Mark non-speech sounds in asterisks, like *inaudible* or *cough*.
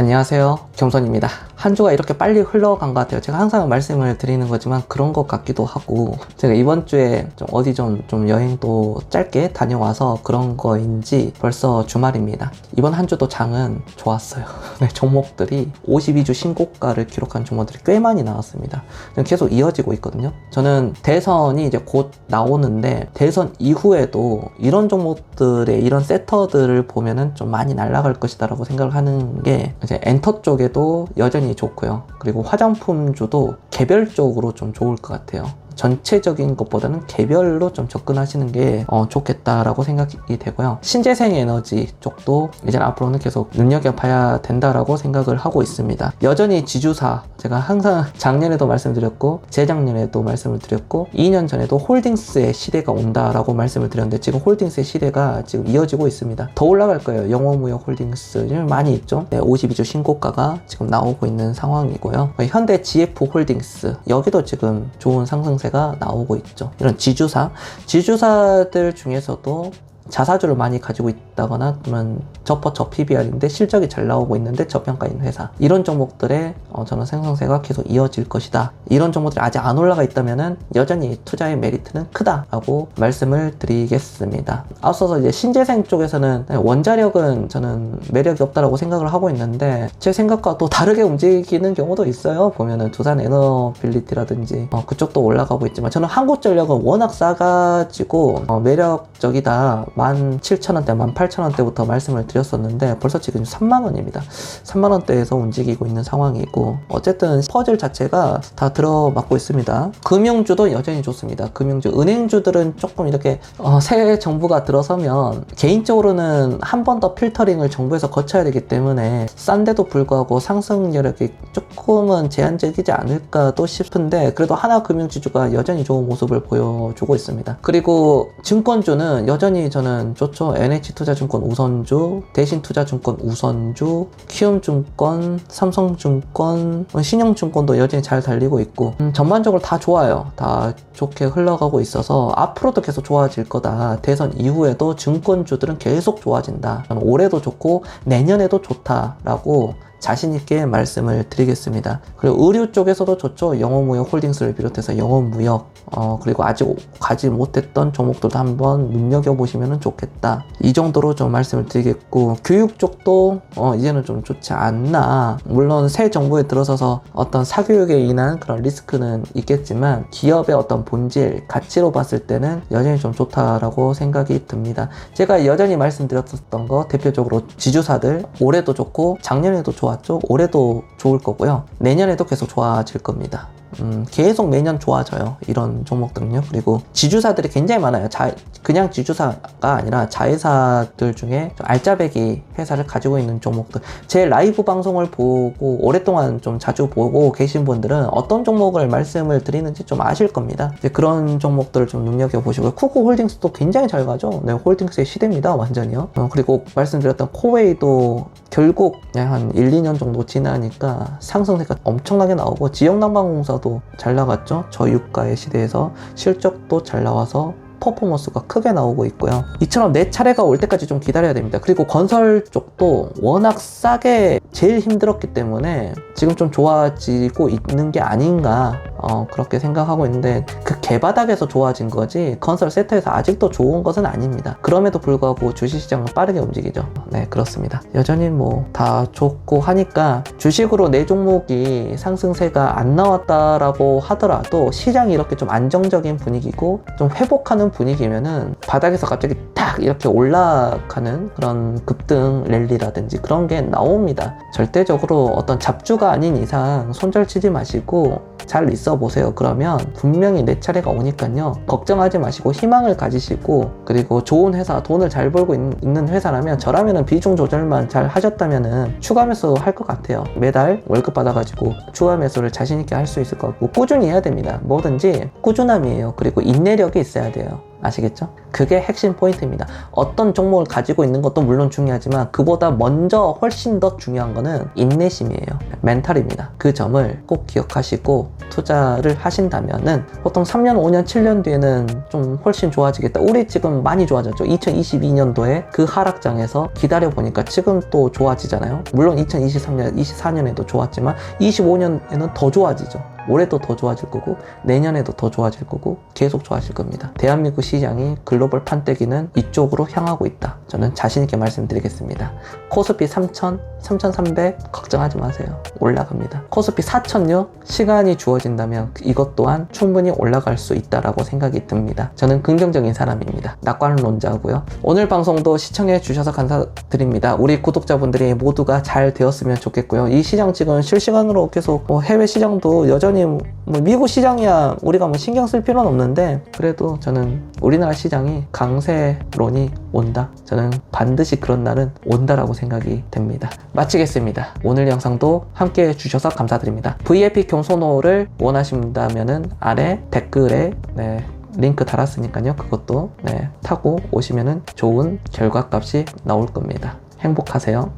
안녕하세요. 경선입니다. 한 주가 이렇게 빨리 흘러간 것 같아요. 제가 항상 말씀을 드리는 거지만 그런 것 같기도 하고 제가 이번 주에 좀 어디 좀, 좀 여행도 짧게 다녀와서 그런 거인지 벌써 주말입니다. 이번 한 주도 장은 좋았어요. *laughs* 네, 종목들이 52주 신고가를 기록한 종목들이 꽤 많이 나왔습니다. 계속 이어지고 있거든요. 저는 대선이 이제 곧 나오는데 대선 이후에도 이런 종목들의 이런 세터들을 보면은 좀 많이 날아갈 것이다라고 생각을 하는 게 이제 엔터 쪽에도 여전히 좋고요. 그리고 화장품주도 개별적으로 좀 좋을 것 같아요. 전체적인 것보다는 개별로 좀 접근하시는 게 어, 좋겠다라고 생각이 되고요. 신재생 에너지 쪽도 이제 앞으로는 계속 눈여겨봐야 된다라고 생각을 하고 있습니다. 여전히 지주사 제가 항상 *laughs* 작년에도 말씀드렸고 재작년에도 말씀을 드렸고 2년 전에도 홀딩스의 시대가 온다라고 말씀을 드렸는데 지금 홀딩스의 시대가 지금 이어지고 있습니다. 더 올라갈 거예요. 영어무역 홀딩스 많이 있죠. 네, 52주 신고가가 지금 나오고 있는 상황이고요. 현대 GF 홀딩스 여기도 지금 좋은 상승세 상태가 나오고 있죠. 이런 지주사, 지주사들 중에서도 자사주를 많이 가지고 있 다거나 그러면 저퍼 저 PBR인데 실적이 잘 나오고 있는데 저평가인 회사. 이런 종목들의 어, 저는 생성세가 계속 이어질 것이다. 이런 종목들이 아직 안 올라가 있다면은 여전히 투자의 메리트는 크다라고 말씀을 드리겠습니다. 앞서서 이제 신재생 쪽에서는 원자력은 저는 매력이 없다라고 생각을 하고 있는데 제 생각과 또 다르게 움직이는 경우도 있어요. 보면은 두산 에너빌리티라든지 어, 그쪽도 올라가고 있지만 저는 한국전력은 워낙 싸가지고 어, 매력적이다. 17,000원대, 18,000원대 부터 말씀을 드렸었는데 벌써 지금 3만원입니다. 3만원대에서 움직이고 있는 상황이고 어쨌든 퍼즐 자체가 다 들어맞고 있습니다. 금융주도 여전히 좋습니다. 금융주, 은행주들은 조금 이렇게 어, 새 정부가 들어서면 개인적으로는 한 번 더 필터링을 정부에서 거쳐야 되기 때문에 싼데도 불구하고 상승 여력이 조금은 제한적이지 않을까도 싶은데 그래도 하나 금융지주가 여전히 좋은 모습을 보여주고 있습니다. 그리고 증권주는 여전히 저는 좋죠. NH투자 증권 우선주, 대신투자증권 우선주, 키움증권, 삼성증권, 신영증권도 여전히 잘 달리고 있고 음, 전반적으로 다 좋아요. 다 좋게 흘러가고 있어서 앞으로도 계속 좋아질 거다. 대선 이후에도 증권주들은 계속 좋아진다. 올해도 좋고 내년에도 좋다라고 자신 있게 말씀을 드리겠습니다. 그리고 의류 쪽에서도 좋죠. 영어무역 홀딩스를 비롯해서 영어무역 어, 그리고 아직 가지 못했던 종목들도 한번 눈여겨 보시면 좋겠다. 이 정도로 좀 말씀을 드리겠고 교육 쪽도 어, 이제는 좀 좋지 않나. 물론 새 정부에 들어서서 어떤 사교육에 인한 그런 리스크는 있겠지만 기업의 어떤 본질, 가치로 봤을 때는 여전히 좀 좋다라고 생각이 듭니다. 제가 여전히 말씀드렸었던 거 대표적으로 지주사들 올해도 좋고 작년에도 좋 좋았죠. 올해도 좋을 거고요. 내년에도 계속 좋아질 겁니다. 음, 계속 매년 좋아져요. 이런 종목들은요. 그리고 지주사들이 굉장히 많아요. 자, 그냥 지주사가 아니라 자회사들 중에 알짜배기 회사를 가지고 있는 종목들. 제 라이브 방송을 보고 오랫동안 좀 자주 보고 계신 분들은 어떤 종목을 말씀을 드리는지 좀 아실 겁니다. 그런 종목들을 좀 눈여겨 보시고요. 쿠코 홀딩스도 굉장히 잘 가죠. 네, 홀딩스의 시대입니다. 완전히요. 어, 그리고 말씀드렸던 코웨이도 결국 한 1, 2년 정도 지나니까 상승세가 엄청나게 나오고 지역난방공사도 잘 나갔죠. 저유가의 시대에서 실적도 잘 나와서 퍼포먼스가 크게 나오고 있고요. 이처럼 내 차례가 올 때까지 좀 기다려야 됩니다. 그리고 건설 쪽도 워낙 싸게 제일 힘들었기 때문에 지금 좀 좋아지고 있는 게 아닌가 어, 그렇게 생각하고 있는데 그 개바닥에서 좋아진 거지 건설 세터에서 아직도 좋은 것은 아닙니다. 그럼에도 불구하고 주식시장은 빠르게 움직이죠. 네 그렇습니다. 여전히 뭐 다 좋고 하니까 주식으로 내 종목이 상승세가 안 나왔다라고 하더라도 시장이 이렇게 좀 안정적인 분위기고 좀 회복하는 분위기면은 바닥에서 갑자기 딱 이렇게 올라가는 그런 급등 랠리라든지 그런 게 나옵니다. 절대적으로 어떤 잡주가 아닌 이상 손절치지 마시고 잘 있어 보세요. 그러면 분명히 내 차례가 오니까요. 걱정하지 마시고 희망을 가지시고 그리고 좋은 회사, 돈을 잘 벌고 있, 는 회사라면 저라면은 비중 조절만 잘 하셨다면은 추가 매수 할 것 같아요. 매달 월급 받아가지고 추가 매수를 자신있게 할 수 있을 것 같고 꾸준히 해야 됩니다. 뭐든지 꾸준함이에요. 그리고 인내력이 있어야 돼요. 아시겠죠? 그게 핵심 포인트입니다. 어떤 종목을 가지고 있는 것도 물론 중요하지만 그보다 먼저 훨씬 더 중요한 거는 인내심이에요. 멘탈입니다. 그 점을 꼭 기억하시고 투자를 하신다면은 보통 3년, 5년, 7년 뒤에는 좀 훨씬 좋아지겠다. 우리 지금 많이 좋아졌죠. 2022년도에 그 하락장에서 기다려 보니까 지금 또 좋아지잖아요. 물론 2023년, 24년에도 좋았지만 25년에는 더 좋아지죠. 올해도 더 좋아질 거고 내년에도 더 좋아질 거고 계속 좋아질 겁니다. 대한민국 시장이 글로벌 판때기는 이쪽으로 향하고 있다. 저는 자신 있게 말씀드리겠습니다. 코스피 3,000, 3,300 걱정하지 마세요. 올라갑니다. 코스피 4,000요 시간이 주어진다면 이것 또한 충분히 올라갈 수 있다라고 생각이 듭니다. 저는 긍정적인 사람입니다. 낙관론자고요. 오늘 방송도 시청해 주셔서 감사드립니다. 우리 구독자분들이 모두가 잘 되었으면 좋겠고요. 이 시장 지금 실시간으로 계속 뭐 해외 시장도 여전히 뭐 미국 시장이야 우리가 뭐 신경 쓸 필요는 없는데 그래도 저는 우리나라 시장이 강세론이 온다. 저는 반드시 그런 날은 온다라고 생각이 됩니다. 마치겠습니다. 오늘 영상도 함께 해주셔서 감사드립니다. VIP 경소노를 원하신다면은 아래 댓글에 네, 링크 달았으니까요. 그것도 네, 타고 오시면은 좋은 결과값이 나올 겁니다. 행복하세요.